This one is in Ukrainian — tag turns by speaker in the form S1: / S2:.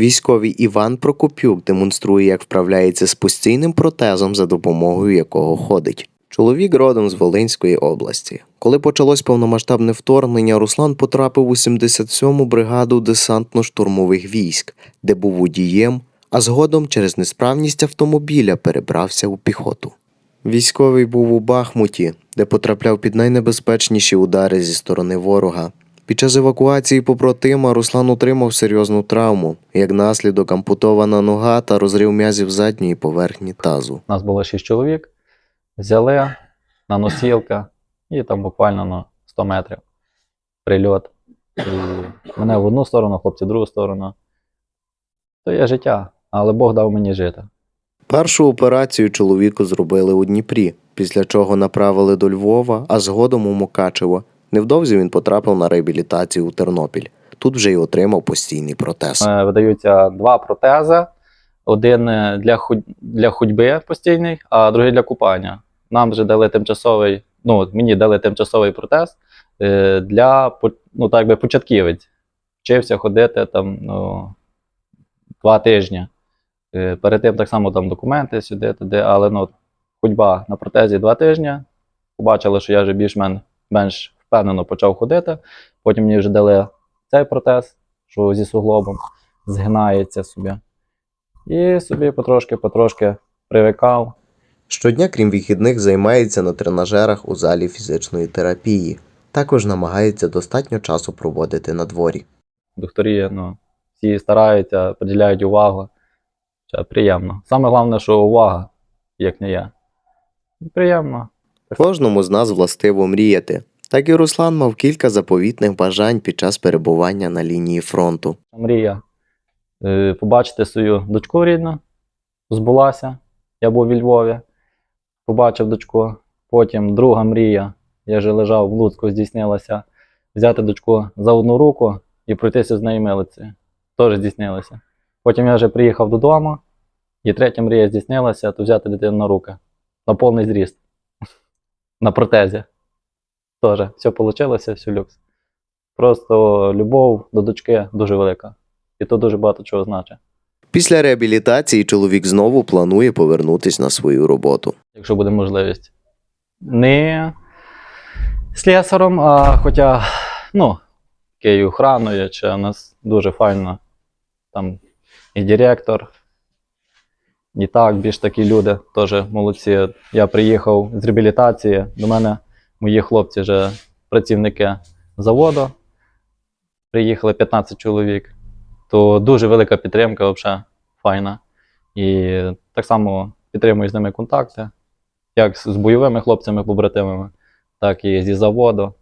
S1: Військовий Іван Прокопюк демонструє, як вправляється з постійним протезом, за допомогою якого ходить. Чоловік родом з Волинської області. Коли почалось повномасштабне вторгнення, Руслан потрапив у 77-му бригаду десантно-штурмових військ, де був водієм, а згодом через несправність автомобіля перебрався у піхоту. Військовий був у Бахмуті, де потрапляв під найнебезпечніші удари зі сторони ворога. Під час евакуації побратима Руслан отримав серйозну травму, як наслідок ампутована нога та розрив м'язів задньої поверхні тазу.
S2: Нас було 6 чоловік. Взяли на носілка і там буквально на 100 метрів прильот. І мене в одну сторону, хлопці в другу сторону. То є життя, але Бог дав мені жити.
S1: Першу операцію чоловіку зробили у Дніпрі, після чого направили до Львова, а згодом у Мукачево. Невдовзі він потрапив на реабілітацію у Тернопіль. Тут вже й отримав постійний протез.
S2: Е, Видаються два протези: один е, для, для ходьби постійний, а другий для купання. Нам вже дали тимчасовий, ну, мені дали тимчасовий протез е, для ну, так би, початківець. Вчився ходити там ну, два тижні. Перед тим так само там документи сюди, туди, але ну, ходьба на протезі два тижні. Побачили, що я вже більш-менш менш впевнено почав ходити. Потім мені вже дали цей протез, що зі суглобом згинається собі. І собі потрошки-потрошки привикав.
S1: Щодня, крім вихідних, займається на тренажерах у залі фізичної терапії. Також намагається достатньо часу проводити на дворі.
S2: Докторі ну, всі стараються, приділяють увагу. Це приємно. Саме головне, що увага, як не я. Приємно.
S1: Кожному з нас властиво мріяти. Так і Руслан мав кілька заповітних бажань під час перебування на лінії фронту.
S2: Мрія е, побачити свою дочку рідну, збулася. Я був у Львові, побачив дочку. Потім друга мрія. Я вже лежав в Луцьку, здійснилася взяти дочку за одну руку і пройтися з нею милицею. Теж здійснилося. Потім я вже приїхав додому, і третя мрія здійснилася, то взяти дитину на руки. На повний зріст. На протезі. Теж все вийшло, все люкс. Просто любов до дочки дуже велика. І то дуже багато чого значить.
S1: Після реабілітації чоловік знову планує повернутися на свою роботу.
S2: якщо буде можливість. Не слесаром, а хоча, ну, Київ охраною, чи у нас дуже файно. Там і директор, і так, більш такі люди теж молодці. Я приїхав з реабілітації, до мене мої хлопці вже працівники заводу. Приїхали 15 чоловік. То дуже велика підтримка, взагалі, файна. І так само підтримую з ними контакти як з бойовими хлопцями-побратимами, так і зі заводу.